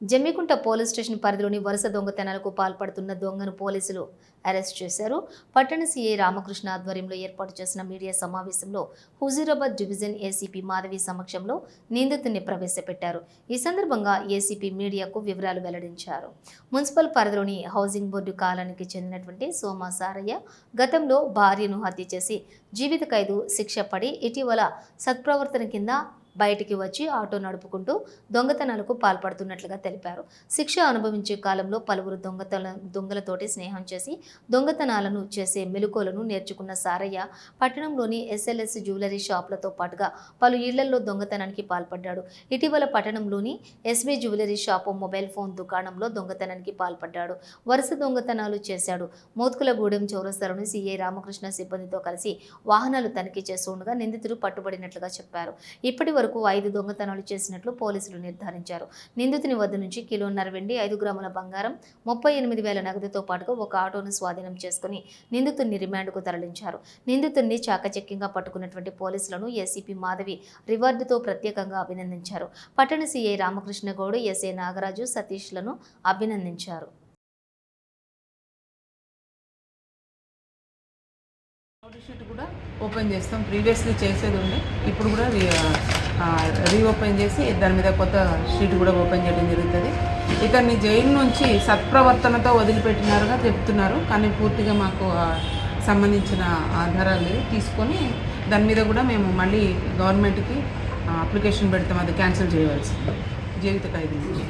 Jammikunta police station పరిధిలోని వరుస దొంగతనాలకు పాల్పడుతున్న దొంగను పోలీసులు అరెస్ట్ చేశారు. పట్టణ సీఐ రామకృష్ణ ఆధ్వర్యంలో ఏర్పాటు చేసిన మీడియా సమావేశంలో హుజూరాబాద్ డివిజన్ ఏసీపీ మాధవి సమక్షంలో నిందితుడిని ప్రవేశపెట్టారు. ఈ సందర్భంగా ఏసీపీ మీడియాకు వివరాలు వెల్లడించారు. మున్సిపల్ పరిధిలోని హౌసింగ్ బోర్డు కాలానికి చెందినటువంటి సోమ సారయ్య గతంలో భార్యను హత్య చేసి జీవిత ఖైదు శిక్ష పడి ఇటీవల సత్ప్రవర్తన కింద బయటికి వచ్చి ఆటో నడుపుకుంటూ దొంగతనాలకు పాల్పడుతున్నట్లుగా తెలిపారు. శిక్ష అనుభవించే కాలంలో పలువురు దొంగతన దొంగలతోటి స్నేహం చేసి దొంగతనాలను చేసే మెలుకోలను నేర్చుకున్న సారయ్య పట్టణంలోని ఎస్ఎల్ఎస్ జ్యువెలరీ షాపులతో పాటుగా పలు ఇళ్ళలో దొంగతనానికి పాల్పడ్డాడు. ఇటీవల పట్టణంలోని SB jewellery shop mobile phone దుకాణంలో దొంగతనానికి పాల్పడ్డాడు. వరుస దొంగతనాలు చేశాడు. మోత్కులగూడెం చౌరస్తాలోని సీఐ రామకృష్ణ సిబ్బందితో కలిసి వాహనాలు తనిఖీ చేస్తుండగా నిందితుడు పట్టుబడినట్లుగా చెప్పారు. ఇప్పటి వరకు ఐదు దొంగతనాలు చేసినట్లు పోలీసులు నిర్ధారించారు. నిందితుని వద్ద నుంచి కిలోన్నర వెండి ఐదు గ్రాముల బంగారం ముప్పై ఎనిమిది వేల నగదుతో పాటుగా ఒక ఆటోను స్వాధీనం చేసుకుని నిందితుడిని రిమాండ్కు తరలించారు. నిందితుడిని చాకచక్యంగా పట్టుకున్నటువంటి పోలీసులను ఏసీపీ మాధవి రివార్డుతో ప్రత్యేకంగా అభినందించారు. పట్టణ సీఐ రామకృష్ణ గౌడ్ ఎస్ఏ నాగరాజు సతీష్లను అభినందించారు. ఫోటోషూట్ షీట్ కూడా ఓపెన్ చేస్తాం. ప్రీవియస్లీ చేసేది ఉండే ఇప్పుడు కూడా రీ రీఓపెన్ చేసి దాని మీద కొత్త షీట్ కూడా ఓపెన్ చేయడం జరుగుతుంది. ఇతన్ని జైలు నుంచి సత్ప్రవర్తనతో వదిలిపెట్టినారుగా చెప్తున్నారు. కానీ పూర్తిగా మాకు సంబంధించిన ఆధారాలు తీసుకొని దాని మీద కూడా మేము మళ్ళీ గవర్నమెంట్కి అప్లికేషన్ పెడతాం. అది క్యాన్సిల్ చేయవలసింది. జీవిత ఖైదీ నుంచి.